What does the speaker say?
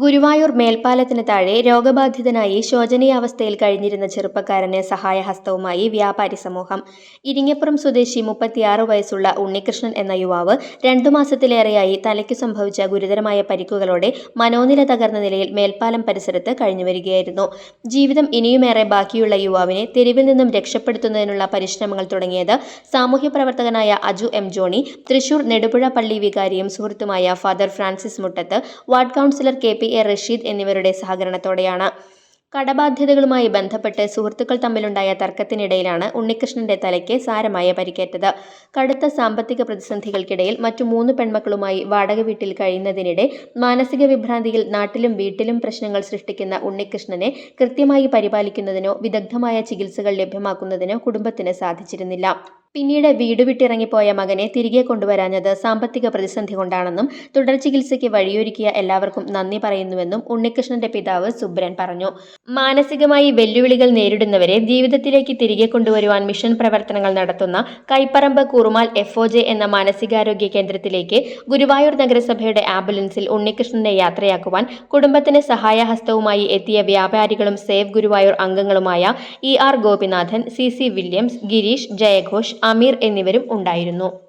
ഗുരുവായൂർ മേൽപ്പാലത്തിന് താഴെ രോഗബാധിതനായി ശോചനീയാവസ്ഥയിൽ കഴിഞ്ഞിരുന്ന ചെറുപ്പക്കാരന് സഹായഹസ്തവുമായി വ്യാപാരി സമൂഹം. ഇരിങ്ങപ്പുറം സ്വദേശി മുപ്പത്തിയാറ് വയസ്സുള്ള ഉണ്ണികൃഷ്ണൻ എന്ന യുവാവ് രണ്ടു മാസത്തിലേറെയായി തലയ്ക്ക് സംഭവിച്ച ഗുരുതരമായ പരിക്കുകളോടെ മനോനില തകർന്ന നിലയിൽ മേൽപ്പാലം പരിസരത്ത് കഴിഞ്ഞുവരികയായിരുന്നു. ജീവിതം ഇനിയുമേറെ ബാക്കിയുള്ള യുവാവിനെ തെരുവിൽ നിന്നും രക്ഷപ്പെടുത്തുന്നതിനുള്ള പരിശ്രമങ്ങൾ തുടങ്ങിയത് സാമൂഹ്യ പ്രവർത്തകനായ അജു എം ജോണി തൃശൂർ നെടുപുഴ പള്ളി വികാരിയും സുഹൃത്തുമായ father Francis Muttath ward councillor K P A Rasheed എന്നിവരുടെ സഹകരണത്തോടെയാണ്. കടബാധ്യതകളുമായി ബന്ധപ്പെട്ട് സുഹൃത്തുക്കൾ തമ്മിലുണ്ടായ തർക്കത്തിനിടയിലാണ് ഉണ്ണികൃഷ്ണന്റെ തലയ്ക്ക് സാരമായ പരിക്കേറ്റത്. കടുത്ത സാമ്പത്തിക പ്രതിസന്ധികൾക്കിടയിൽ മറ്റു മൂന്ന് പെൺമക്കളുമായി വാടക വീട്ടിൽ കഴിയുന്നതിനിടെ മാനസിക വിഭ്രാന്തിയിൽ നാട്ടിലും വീട്ടിലും പ്രശ്നങ്ങൾ സൃഷ്ടിക്കുന്ന ഉണ്ണികൃഷ്ണനെ കൃത്യമായി പരിപാലിക്കുന്നതിനോ വിദഗ്ധമായ ചികിത്സകൾ ലഭ്യമാക്കുന്നതിനോ കുടുംബത്തിന് സാധിച്ചിരുന്നില്ല. പിന്നീട് വീട് വിട്ടിറങ്ങിപ്പോയ മകനെ തിരികെ കൊണ്ടുവരാഞ്ഞത് സാമ്പത്തിക പ്രതിസന്ധി കൊണ്ടാണെന്നും തുടർ ചികിത്സയ്ക്ക് വഴിയൊരുക്കിയ എല്ലാവർക്കും നന്ദി പറയുന്നുവെന്നും ഉണ്ണികൃഷ്ണന്റെ പിതാവ് സുബ്രൻ പറഞ്ഞു. മാനസികമായി വെല്ലുവിളികൾ നേരിടുന്നവരെ ജീവിതത്തിലേക്ക് തിരികെ കൊണ്ടുവരുവാൻ മിഷൻ പ്രവർത്തനങ്ങൾ നടത്തുന്ന Kaiparambu Kurumal F O J എന്ന മാനസികാരോഗ്യ കേന്ദ്രത്തിലേക്ക് ഗുരുവായൂർ നഗരസഭയുടെ ആംബുലൻസിൽ ഉണ്ണികൃഷ്ണനെ യാത്രയാക്കുവാൻ കുടുംബത്തിന് സഹായഹസ്തവുമായി എത്തിയ വ്യാപാരികളും save Guruvayur അംഗങ്ങളുമായ E R Gopinathan C C Williams Girish ജയഘോഷ് Ameer എന്നിവരും ഉണ്ടായിരുന്നു